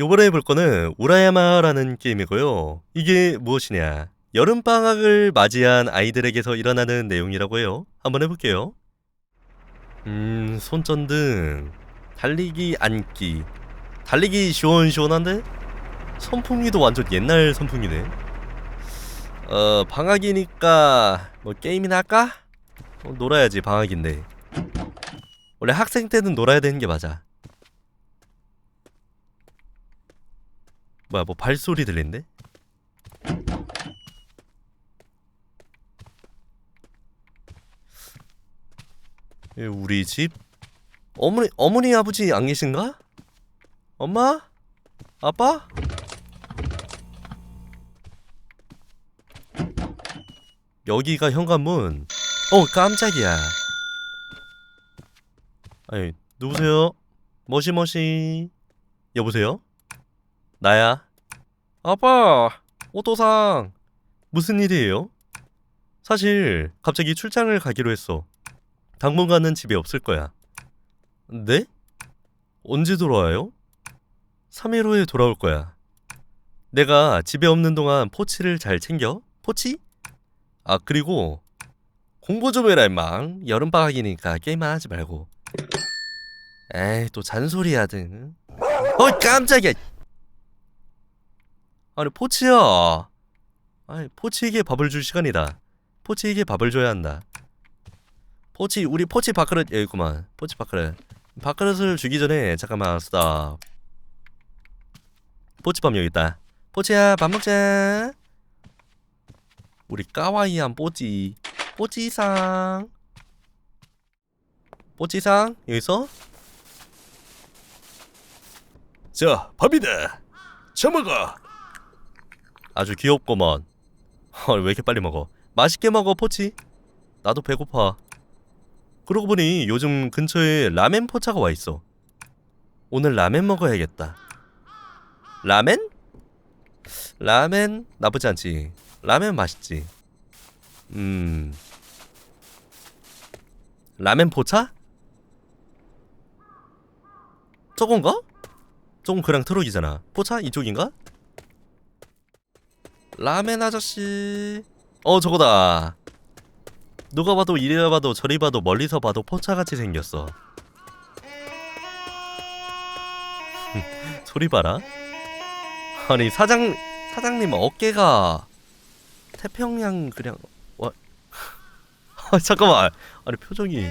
요번에 해볼 거는 우라야마라는 게임이고요. 이게 무엇이냐? 여름방학을 맞이한 아이들에게서 일어나는 내용이라고 해요. 한번 해볼게요. 음, 손전등, 달리기 앉기. 달리기 시원시원한데? 선풍기도 완전 옛날 선풍기네. 어, 방학이니까 뭐 게임이나 할까? 어, 놀아야지, 방학인데. 원래 학생 때는 놀아야 되는 게 맞아. 뭐야 뭐 발소리 들린대? 예, 우리 집 어머니 어머니 아버지 안 계신가? 엄마? 아빠? 여기가 현관문. 어 깜짝이야. 아니 누구세요? 머시머시. 여보세요? 나야. 아빠, 오토상. 무슨 일이에요? 사실 갑자기 출장을 가기로 했어. 당분간은 집에 없을 거야. 네? 언제 돌아와요? 3일 후에 돌아올 거야. 내가 집에 없는 동안 포치를 잘 챙겨? 포치? 아, 그리고 공부 좀 해라, 임마. 여름방학이니까 게임만 하지 말고. 에이, 또 잔소리 하든. 어, 깜짝이야. 아니 포치야. 아니 포치에게 밥을 줄 시간이다. 포치에게 밥을 줘야 한다. 포치 우리 포치 밥그릇 여기 있구만. 포치 밥그릇. 밥그릇을 주기 전에 잠깐만 스탑 포치밥 여기 있다. 포치야 밥 먹자. 우리 까와이한 뽀찌 뽀찌상. 뽀찌상 여기 있어? 자, 밥이다. 처먹어. 아주 귀엽구먼. 헐, 왜 이렇게 빨리 먹어? 맛있게 먹어, 포치. 나도 배고파. 그러고 보니 요즘 근처에 라멘 포차가 와 있어. 오늘 라멘 먹어야겠다. 라멘? 라멘 나쁘지 않지. 라멘 맛있지. 음. 라멘 포차? 저건가? 저건 그냥 트럭이잖아. 포차 이쪽인가? 라멘 아저씨. 어 저거다. 누가 봐도 이리 봐도 저리 봐도 멀리서 봐도 포차같이 생겼어. 소리 봐라. 아니 사장 사장님 어깨가 태평양 그냥 와. 아, 잠깐만. 아니 표정이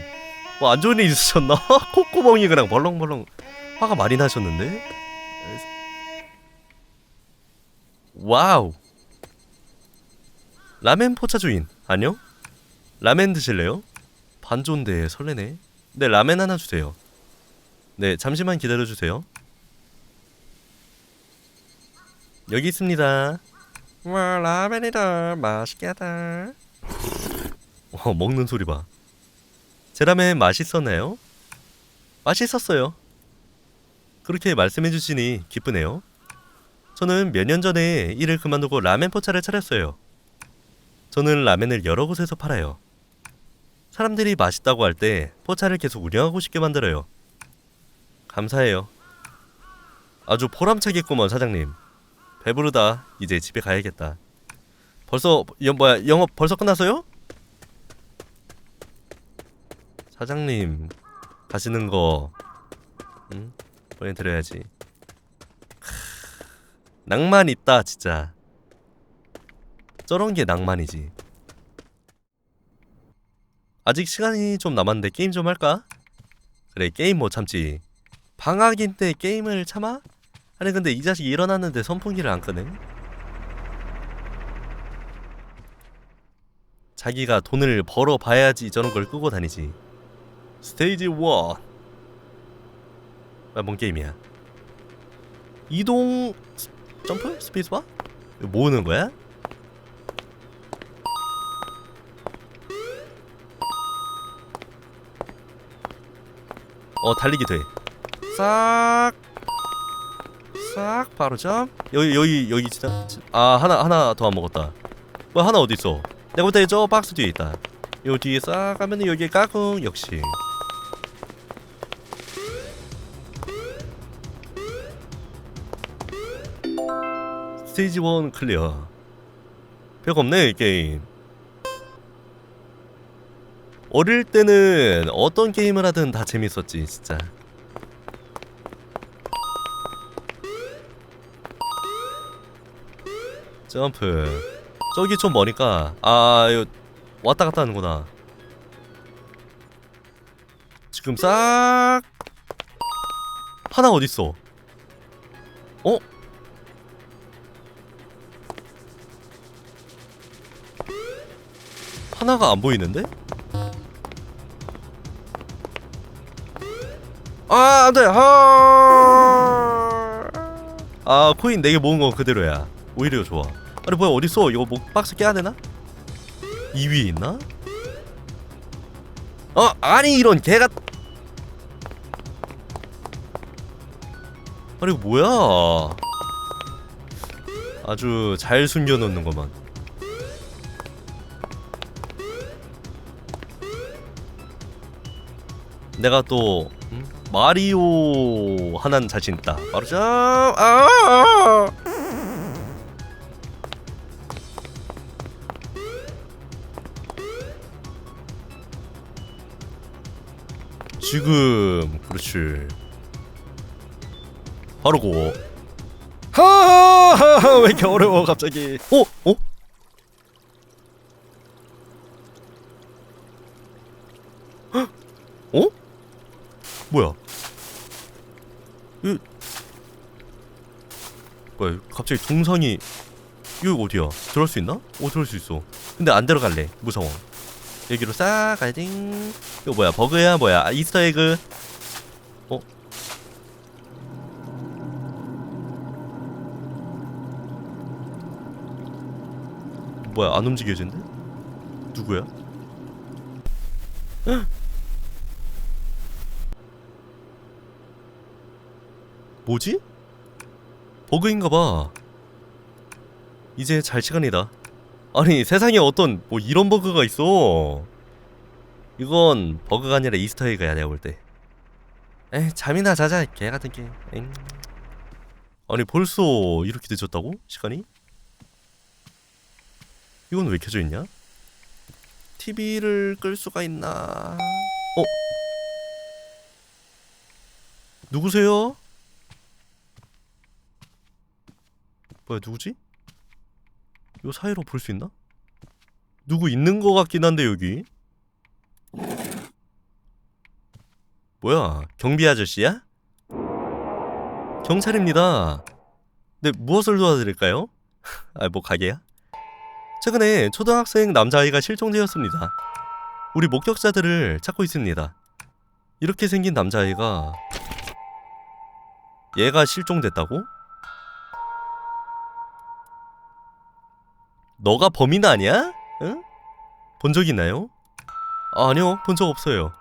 뭐 안 좋은 일 있으셨나? 콧구멍이 그냥 벌렁벌렁 화가 많이 나셨는데? 와우. 라멘 포차 주인 안녕? 라멘 드실래요? 반존데 설레네. 네 라멘 하나 주세요. 네 잠시만 기다려 주세요. 여기 있습니다. 와 라멘이다 맛있겠다. 어 먹는 소리 봐. 제 라멘 맛있었나요? 맛있었어요. 그렇게 말씀해 주시니 기쁘네요. 저는 몇 년 전에 일을 그만두고 라멘 포차를 차렸어요. 저는 라멘을 여러 곳에서 팔아요. 사람들이 맛있다고 할 때 포차를 계속 운영하고 싶게 만들어요. 감사해요. 아주 보람차겠구먼 사장님. 배부르다. 이제 집에 가야겠다. 벌써 여, 뭐야 영업 벌써 끝났어요? 사장님 가시는 거 응? 보내드려야지. 크, 낭만 있다 진짜. 저런 게 낭만이지. 아직 시간이 좀 남았는데 게임 좀 할까? 그래 게임 못 참지. 방학인데 게임을 참아? 아니 근데 이 자식 일어났는데 선풍기를 안 끄네. 자기가 돈을 벌어 봐야지 저런 걸 끄고 다니지. 스테이지 1. 아, 뭔 게임이야? 이동 스- 점프 스페이스바? 모으는 거야? 어 달리기 돼. 싹. 싹 바로 점. 여기 여기 여기 진짜 아 하나 하나 더 안 먹었다. 뭐 하나 어디 있어? 내가 볼 때 저 박스 뒤에 있다. 요 뒤에 싹 가면은 여기에 까꿍 역시. 스테이지 1 클리어 별거 없네 이 게임 어릴 때는 어떤 게임을 하든 다 재밌었지 진짜. 점프. 저기 좀 머니까. 아 이거 왔다 갔다 하는구나. 지금 싹! 하나 어딨어? 어? 하나가 안 보이는데? 아 안돼. 아... 아 코인 4개 모은 건 그대로야. 오히려 좋아. 아니 뭐야 어딨어? 이거 뭐 박스 깨야 되나? 2위에 있나? 어 아니 이런 개가. 아니 뭐야? 아주 잘 숨겨놓는 것만. 내가 또 음? 마리오 하나는 자신 있다. 바로 점 아! 지금 그렇지. 바로 고. 하하하! 왜 이렇게 어려워 갑자기? 어? 어? 헉? 어? 뭐야? 이 뭐야? 갑자기 동상이 여기 어디야? 들어갈 수 있나? 어 들어갈 수 있어. 근데 안 들어갈래. 무서워. 여기로 싹 가야지. 이거 뭐야? 버그야 뭐야? 아, 이스터 에그. 어? 뭐야? 안 움직여진대? 누구야? 헉! 뭐지? 버그인가봐. 이제 잘 시간이다. 아니 세상에 어떤 뭐 이런 버그가 있어. 이건 버그가 아니라 이스터에그야 내가 볼 때. 에 잠이나 자자 개 같은 게. 엥. 아니 벌써 이렇게 늦었다고? 시간이? 이건 왜 켜져 있냐? TV를 끌 수가 있나? 어? 누구세요? 뭐야 누구지? 요 사이로 볼 수 있나? 누구 있는 거 같긴 한데 여기 뭐야 경비 아저씨야? 경찰입니다 네 무엇을 도와드릴까요? 아 뭐 가게야? 최근에 초등학생 남자아이가 실종되었습니다 우리 목격자들을 찾고 있습니다 이렇게 생긴 남자아이가 얘가 실종됐다고? 너가 범인 아니야? 응? 본 적 있나요? 아, 아니요, 본 적 없어요.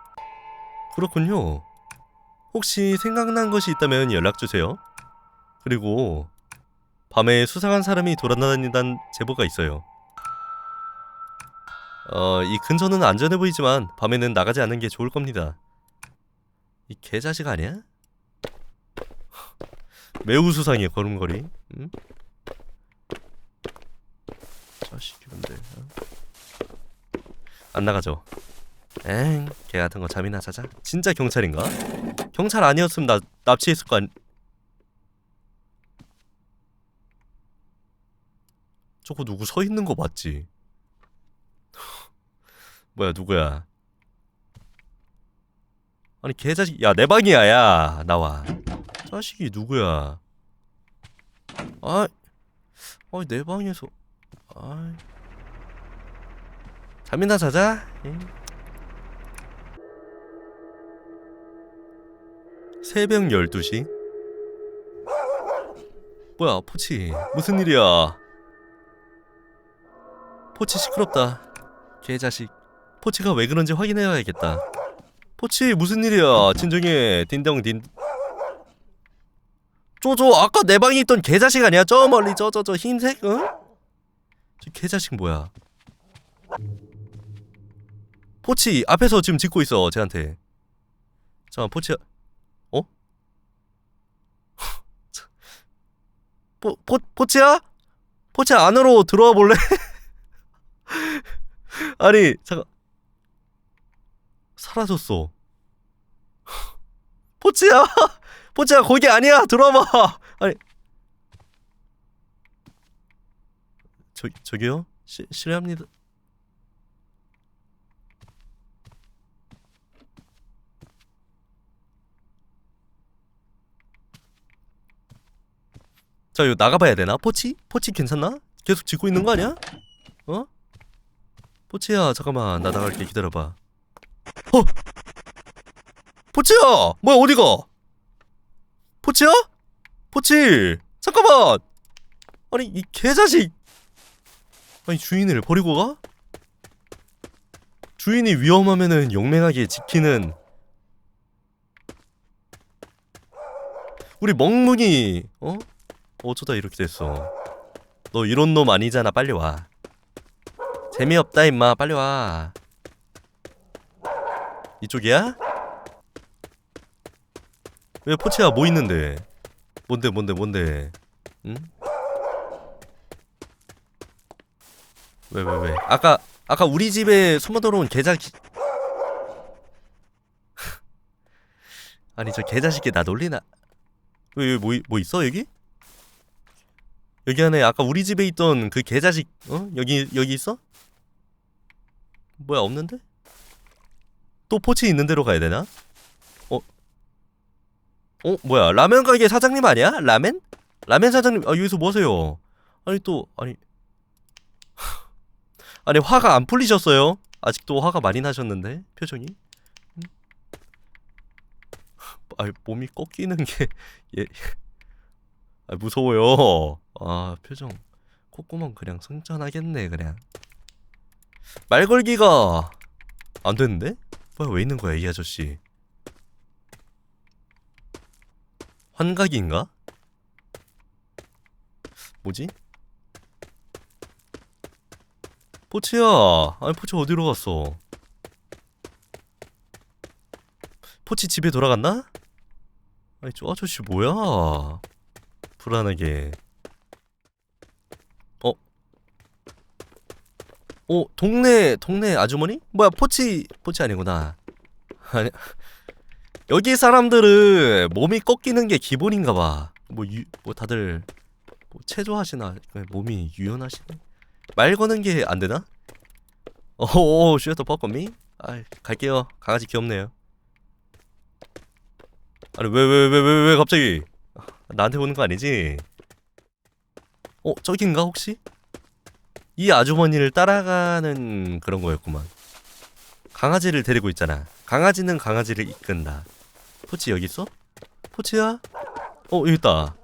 그렇군요. 혹시 생각난 것이 있다면 연락 주세요. 그리고 밤에 수상한 사람이 돌아다닌다는 제보가 있어요. 어, 이 근처는 안전해 보이지만 밤에는 나가지 않는 게 좋을 겁니다. 이 개자식 아니야? 매우 수상해 걸음걸이. 응? 자식이 근데 어? 안 나가죠. 엥, 개 같은 거 잠이나 자자. 진짜 경찰인가? 경찰 아니었으면 나 납치했을 거 아니. 저거 누구 서 있는 거 맞지? 뭐야 누구야? 아니 개자식 야 내 방이야 야 나와 자식이 누구야? 아, 아니 내 방에서 아이 잠이나 자자. 응? 새벽 12시? 뭐야, 포치. 무슨 일이야? 포치 시끄럽다. 개자식. 포치가 왜 그런지 확인해야겠다. 포치, 무슨 일이야? 진정해. 딘동 딘. 쪼쪼, 아까 내 방에 있던 개자식 아니야? 저 멀리 저 저 저 흰색, 응? 저 개자식 뭐야? 포치 앞에서 지금 짓고 있어 쟤한테. 잠깐 포치 어? 포, 포 포치야? 포치 안으로 들어와 볼래? 아니 잠깐 사라졌어. 포치야, 포치야 거기 아니야 들어와봐. 아니 저 저기요 시, 실례합니다. 자 이거 나가봐야 되나? 포치? 포치 괜찮나? 계속 짖고 있는 거 아니야? 어? 포치야 잠깐만 나 나갈게 기다려봐 어? 포치야 뭐야 어디가 포치야? 포치 잠깐만 아니 이 개자식 아니 주인을 버리고 가? 주인이 위험하면은 용맹하게 지키는 우리 멍뭉이 어? 어쩌다 이렇게 됐어 너 이런 놈 아니잖아 빨리 와 재미없다 임마 빨리 와 이쪽이야? 왜 포치야 뭐 있는데 뭔데 뭔데 뭔데 응? 왜 왜 왜 아까 아까 우리 집에 숨어 들어온 개자식 아니 저 개자식이 나 놀리나 왜뭐 뭐 있어 여기? 여기 안에 아까 우리 집에 있던 그 개자식 어 여기 여기 있어? 뭐야 없는데? 또 포치 있는 데로 가야 되나? 어? 어 뭐야 라면 가게 사장님 아니야? 라멘? 라멘 사장님 아 여기서 뭐 하세요? 아니 또 아니 아니 화가 안 풀리셨어요? 아직도 화가 많이 나셨는데 표정이? 음? 아 몸이 꺾이는 게 예. 아 무서워요. 아 표정 콧구멍 그냥 승천하겠네 그냥. 말 걸기가 안 되는데? 뭐야 왜 있는 거야 이 아저씨? 환각인가? 뭐지? 포치야, 아니 포치 어디로 갔어? 포치 집에 돌아갔나? 아니 저 아저씨 뭐야? 불안하게. 어? 어 동네 동네 아주머니? 뭐야 포치 포치 아니구나. 아니 여기 사람들은 몸이 꺾이는 게 기본인가 봐. 뭐, 유, 뭐 다들 뭐 체조하시나 몸이 유연하시나? 말 거는 게 안 되나? 오, 슈터 버거미? 아, 갈게요. 강아지 귀엽네요. 아니 왜 왜 왜 왜 왜 갑자기 나한테 오는 거 아니지? 어 저긴가 혹시? 이 아주머니를 따라가는 그런 거였구만. 강아지를 데리고 있잖아. 강아지는 강아지를 이끈다. 포치 여기 있어? 포치야? 어 여기 있다.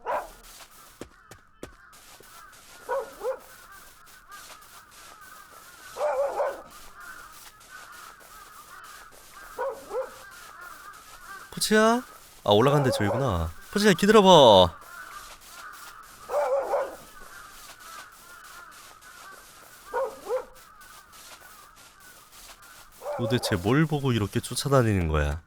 포치야? 아 올라간데 저기구나. 포치야 기다려봐. 도대체 뭘 보고 이렇게 쫓아다니는 거야?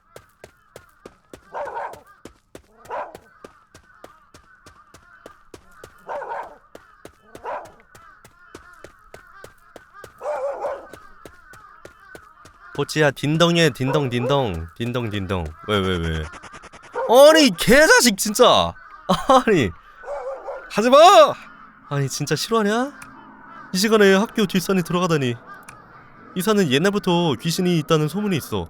포치야 딘덩해 딘덩 딘덩 딘덩 딘덩. 왜 왜 왜, 아니 개자식 진짜. 아니. 하지마! 아니 진짜 싫어하냐? 이 시간에 학교 뒷산에 들어가다니. 이 산은 옛날부터 귀신이 있다는 소문이 있어.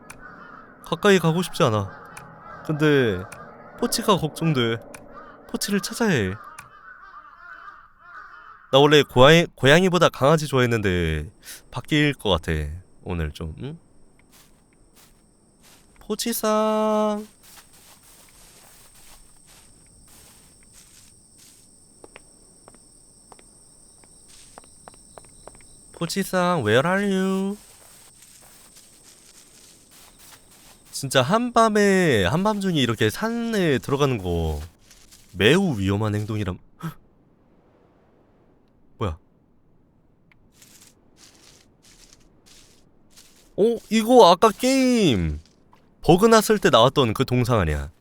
가까이 가고 싶지 않아. 근데 포치가 걱정돼. 포치를 찾아야 해 나 원래 고양이, 고양이보다 강아지 좋아했는데 바뀔 것 같아. 오늘 좀 응? 포치상 포치상 where are you? 진짜 한밤에 한밤중에 이렇게 산에 들어가는 거 매우 위험한 행동이람 헉! 뭐야 어? 이거 아까 게임 버그 났을 때 나왔던 그 동상 아니야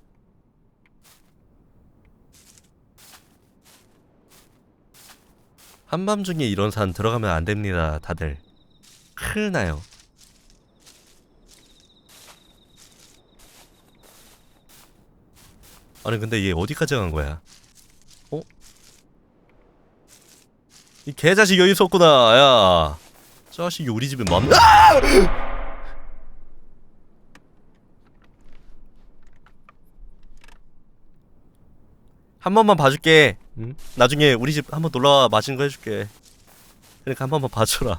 한밤중에 이런 산 들어가면 안 됩니다, 다들. 큰일 나요. 아니 근데 얘 어디까지 간 거야? 어? 이 개자식 여기 있었구나, 야. 자식이 우리 집에 맘. 아! 한 번만 봐줄게. 응? 나중에 우리 집 한번 놀러와 맛있는 거 해줄게. 그러니까 한 번만 봐줘라.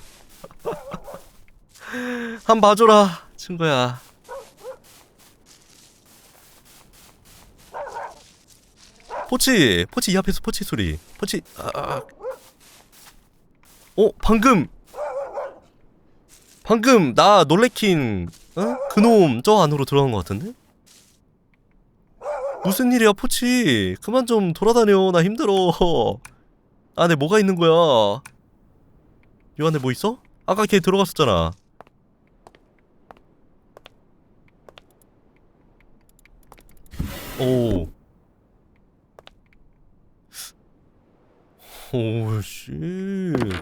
한번 봐줘라, 친구야. 포치, 포치 이 앞에서 포치 소리. 포치. 아, 아. 어, 방금. 방금 나 놀래킨 어? 그놈 저 안으로 들어간 것 같은데? 무슨 일이야 포치? 그만 좀 돌아다녀 나 힘들어. 안에 뭐가 있는 거야? 요 안에 뭐 있어? 아까 걔 들어갔었잖아. 오. 오씨.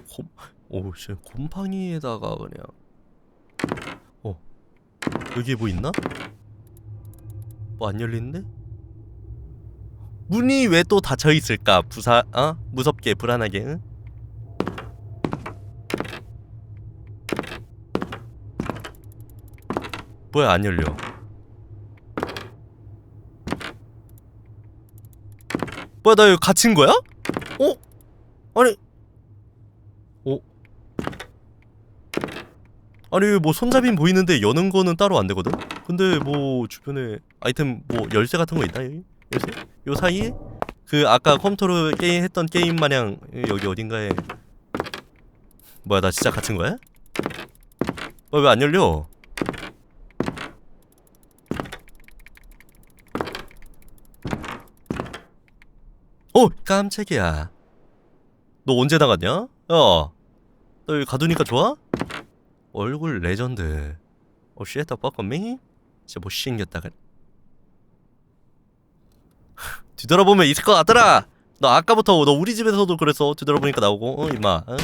곰 오씨. 곰팡이에다가 그냥. 어. 여기에 뭐 있나? 뭐 안 열리는데? 문이 왜 또 닫혀 있을까? 부사 어? 무섭게 불안하게. 응? 뭐야 안 열려? 뭐야 나 여기 갇힌 거야? 어? 아니 어? 아니 뭐 손잡이는 보이는데 여는 거는 따로 안 되거든? 근데 뭐 주변에 아이템 뭐 열쇠 같은 거 있나 여기? 열쇠? 요 사이에 그 아까 컴퓨터로 게임 했던 게임 마냥 여기 어딘가에 뭐야 나 진짜 갇힌 거야? 어, 왜 안 열려? 어 깜짝이야 너 언제 나갔냐? 야, 너 여기 가두니까 좋아? 얼굴 레전드. 어, 쉣더 뻑거미? 진짜 못생겼다. 그 뒤돌아보면 있을 것 같더라. 너 아까부터 너 우리 집에서도 그랬어. 뒤돌아보니까 나오고, 어 임마. 어?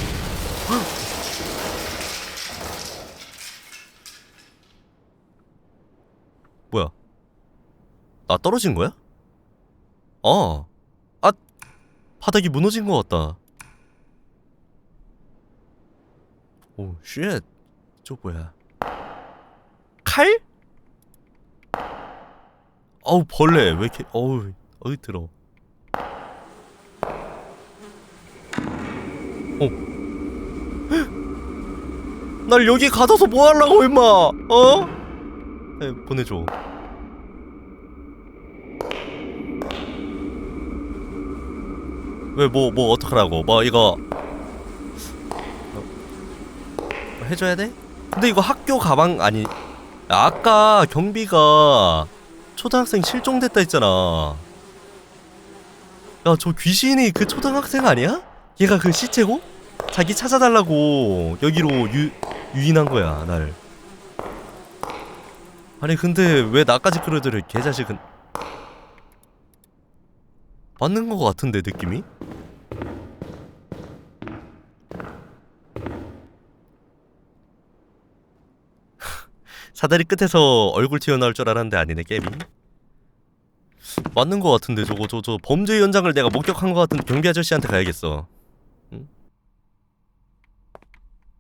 뭐야? 나 떨어진 거야? 어. 아, 바닥이 무너진 것 같다. 오, 쉣. 저 뭐야? 칼? 어우 벌레 왜 이렇게 어우 어디 들어? 어? 헉! 날 여기 가둬서 뭐 하려고 임마? 어? 에, 보내줘. 왜뭐뭐 어떡하라고? 뭐 이거 해줘야 돼? 근데 이거 학교 가방 아니 아까 경비가 초등학생 실종됐다 했잖아 야 저 귀신이 그 초등학생 아니야? 얘가 그 시체고? 자기 찾아달라고 여기로 유, 유인한 거야 날 아니 근데 왜 나까지 끌어들여 개자식은 맞는 거 같은데 느낌이? 사다리 끝에서 얼굴 튀어나올 줄 알았는데 아니네 게임이 맞는 거 같은데 저거 저 저 범죄 현장을 내가 목격한 거 같은 경비 아저씨한테 가야겠어 응?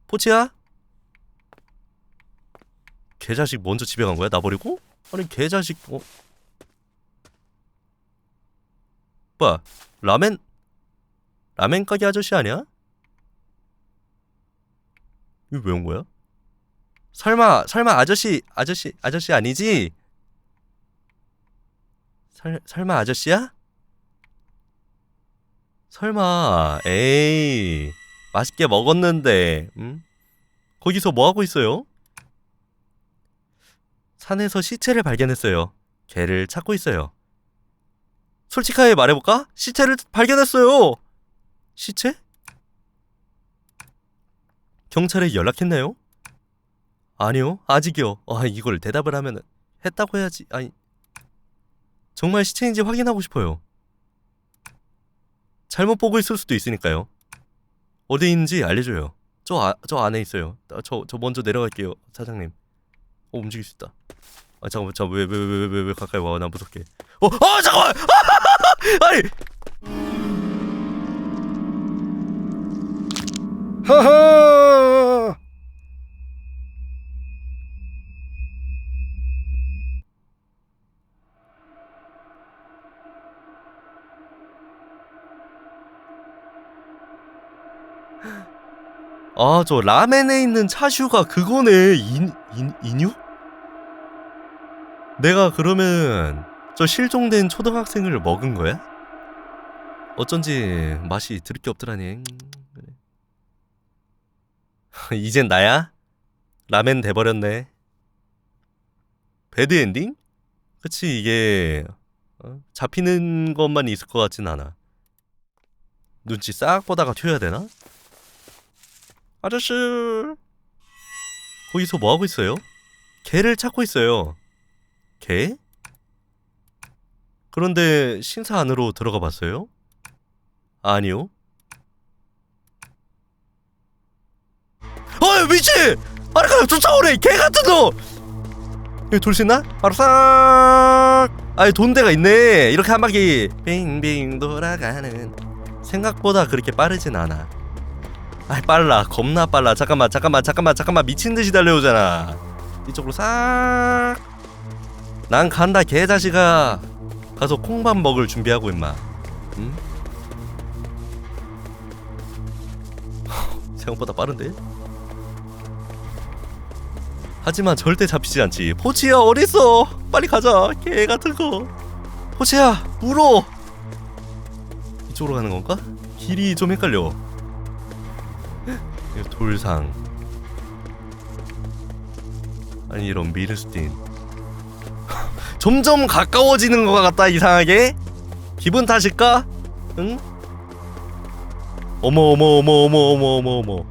포치야? 개자식 먼저 집에 간 거야? 나 버리고? 아니 개자식 어? 뭐야 라멘 라멘 가게 아저씨 아니야? 이거 왜 온 거야? 설마 설마 아저씨 아저씨 아저씨 아니지? 설 설마 아저씨야? 설마 에이 맛있게 먹었는데 음? 거기서 뭐 하고 있어요? 산에서 시체를 발견했어요. 개를 찾고 있어요. 솔직하게 말해볼까? 시체를 발견했어요. 시체? 경찰에 연락했나요? 아니요, 아직이요. 아, 이걸 대답을 하면은 했다고 해야지. 아니, 정말 시체인지 확인하고 싶어요. 잘못 보고 있을 수도 있으니까요. 어디 있는지 알려줘요. 저, 아, 저 안에 있어요. 아, 저, 저 먼저 내려갈게요, 사장님. 어, 움직일 수 있다. 아, 잠깐만, 잠깐 왜, 왜, 왜, 왜, 왜 가까이 와? 나 무섭게. 어, 아, 잠깐만! 아니! 하하! 아, 저 라멘에 있는 차슈가 그거네. 인, 인, 인유? 내가 그러면 저 실종된 초등학생을 먹은 거야? 어쩐지 맛이 들을 게 없더라니. 이젠 나야? 라멘 돼버렸네. 배드 엔딩? 그치, 이게 어? 잡히는 것만 있을 것 같진 않아. 눈치 싹 보다가 튀어야 되나? 아저씨 거기서 뭐 하고 있어요? 개를 찾고 있어요. 개? 그런데 신사 안으로 들어가 봤어요? 아니요. 어 미친! 아니 그냥 쫓아오래 개 같은 놈! 여기 돌신나? 바로 싹! 아니 돈대가 있네 이렇게 한 바퀴 빙빙 돌아가는 생각보다 그렇게 빠르진 않아 아이 빨라. 겁나 빨라. 잠깐만 잠깐만 잠깐만 잠깐만. 미친듯이 달려오잖아. 이쪽으로 싹. 난 간다 개자식아. 가서 콩밥 먹을 준비하고 임마. 응? 생각보다 빠른데? 하지만 절대 잡히지 않지. 포치야 어딨어? 빨리 가자. 개 같은 거. 포치야 물어. 이쪽으로 가는 건가? 길이 좀 헷갈려 돌상. 아니 이런 미르스틴. 점점 가까워지는 것 같다 이상하게. 기분 탓일까? 응? 어머 어머 어머 어머 어머 어머 어머.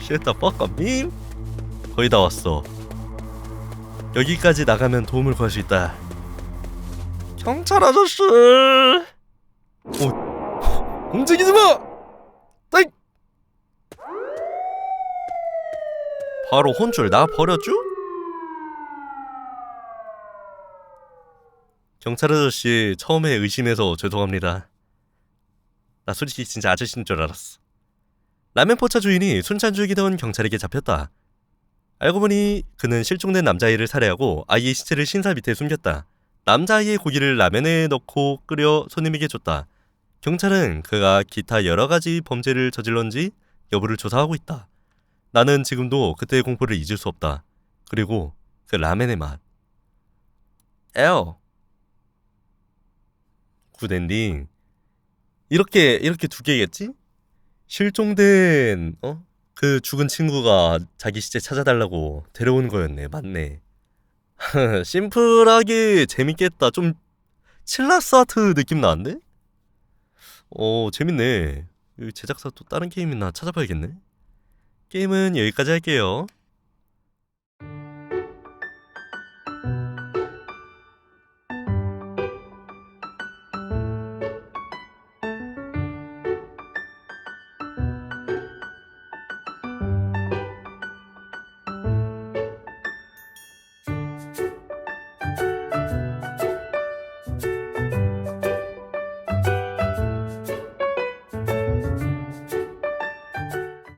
쉣다 뻑감님 거의 다 왔어. 여기까지 나가면 도움을 구할 수 있다 경찰 아저씨 어, 움직이지 마! 따이! 바로 혼쭐 나 버렸쥬? 경찰 아저씨 처음에 의심해서 죄송합니다 나 솔직히 진짜 아저씨인 줄 알았어 라면 포차 주인이 순찬주기던 경찰에게 잡혔다 알고 보니 그는 실종된 남자아이를 살해하고 아이의 시체를 신사 밑에 숨겼다 남자아이의 고기를 라면에 넣고 끓여 손님에게 줬다. 경찰은 그가 기타 여러 가지 범죄를 저질렀는지 여부를 조사하고 있다. 나는 지금도 그때의 공포를 잊을 수 없다. 그리고 그 라멘의 맛. 에어. 굿엔딩. 이렇게 이렇게 두 개겠지? 실종된 어? 그 죽은 친구가 자기 시체 찾아달라고 데려온 거였네. 맞네. 심플하게 재밌겠다. 좀 칠라스 아트 느낌 나는데? 어, 재밌네. 제작사 또 다른 게임 있나 찾아봐야겠네. 게임은 여기까지 할게요.